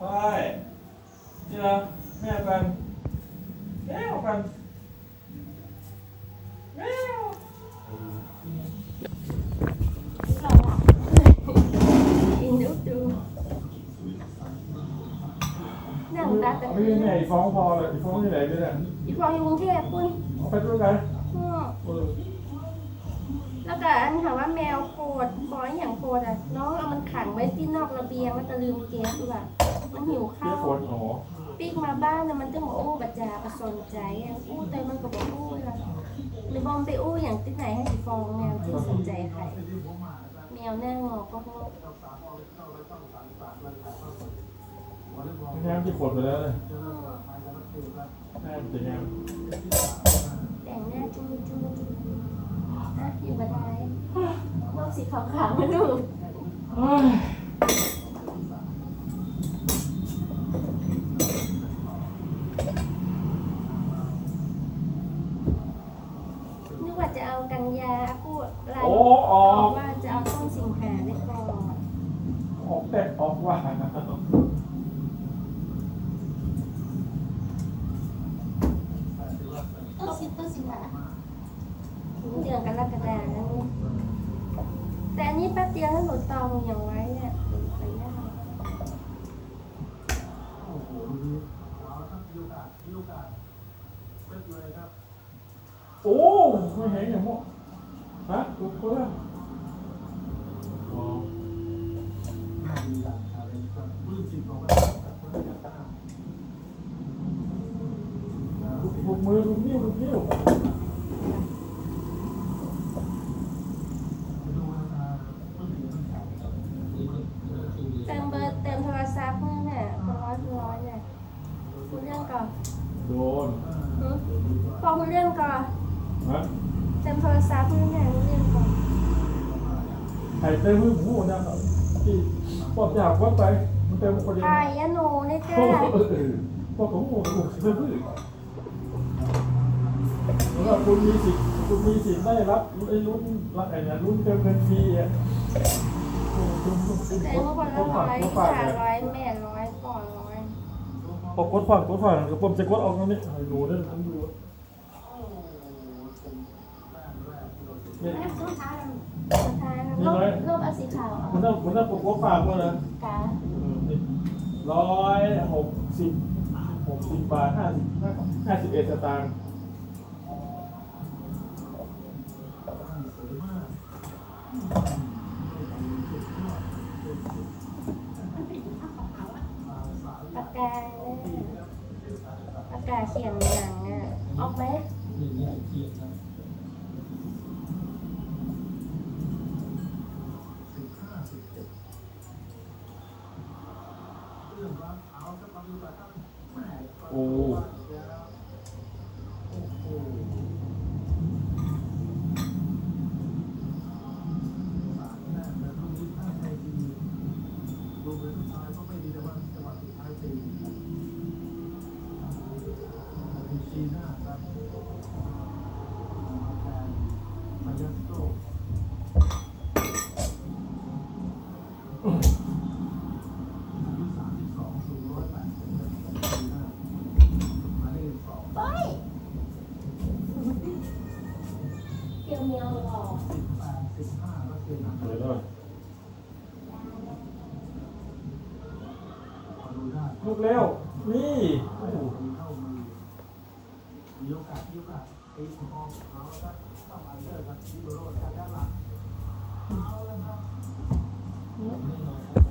ไปเจอแม่กันแมวกันแมวเราอะอินดูดู แล้วก็อันถามว่าแมวโคตรบอยอย่างโคตรอะน้องเอามันขังไว้ที่นอกระเบียงแล้วก็ลืมเก็บด้วยมันหิวเจ๊ข้าวฝนอ๋อปีกมาบ้านน่ะมันต้องมาอู้บัจจาประสนใจอะอู้แต่มันก็บอกอู้ละหรือบอมไปอู้อย่างที่ไหนให้อีฟองแมวที่สนใจใครแมวหน้างอกก็งอกแง่ที่ฝนไปแล้วเลยอืมแง่จะแง่แต่งหน้าจูจูอะอยู่บันได รอบสีขาวๆมาดูเฮ้ยนึกว่าจะเอากันยาพูดไลน์โอ้ออบอกกว่าจะเอาต้นสิงหาได้ก่อนออกแต่ออกว่าต้นสิต้นสิงหาถึงเดือนกรกฎาแล้วนี่แต่อันนี้ แป๊บเดียวถ้าหนูตองอย่างไว้เนี่ยไปยากโอ้ไม่เห็นอย่างมั้งฮะถูกเพื่อนอ๋อถูกมือถูกนิ้วถูกนิ้ว เติมเบอร์เติมโทรศัพท์เนี่ยน่ะคนร้อยคนร้อยเนี่ย คุเรื่องก่อนโดนหึพอคุเรื่องก่อนฮะเติมโทรศัพท์เนี่ยคุเรื่องก่อนไข่เต็มมือหูนะที่ปอบอยากวัดไปมันเต็มคนเดียวไอ้ยะหนูเนี่ยโอ้จ้าเออเออปอบของหูถูกเต็มมือแล้วคุณมีสิทธิ์คุณมีสิทธิ์ได้รับไอ้ลุ้นรับไอ้เนี่ยลุ้นเต็มเงินฟรีอะคุณคุณคุณแต่เมื่อคนละเขาร้ฝาอกยเขาพี่ฝากชาเลยร้อยแม่ร้อยก่อนร้อย พอกดฝากกดฝากกับผมจะกดออกตรงนี้ให้ดูด้วยผมดูเนี่ยสุดท้ายลบลบเอาสีขาวออมันกต้องมันต้องกดฝากมาเลยการ้อยหกสิบหกสิบบาทห้าสิบห้าสิบเอ็ดสตางค์ ปากกา เนี่ยปากกาเขียนหนังอะ ออกไหมโอ้ ปเกี่ยวเมียวหรอเดี๋ยด้วยลูกเร็ว นี่ มีโอกัสมีโอกัสไอ้คุณออมขอเขาครับต้องอันเดอร์ครับที่โรดด้านหลังเอาละครับ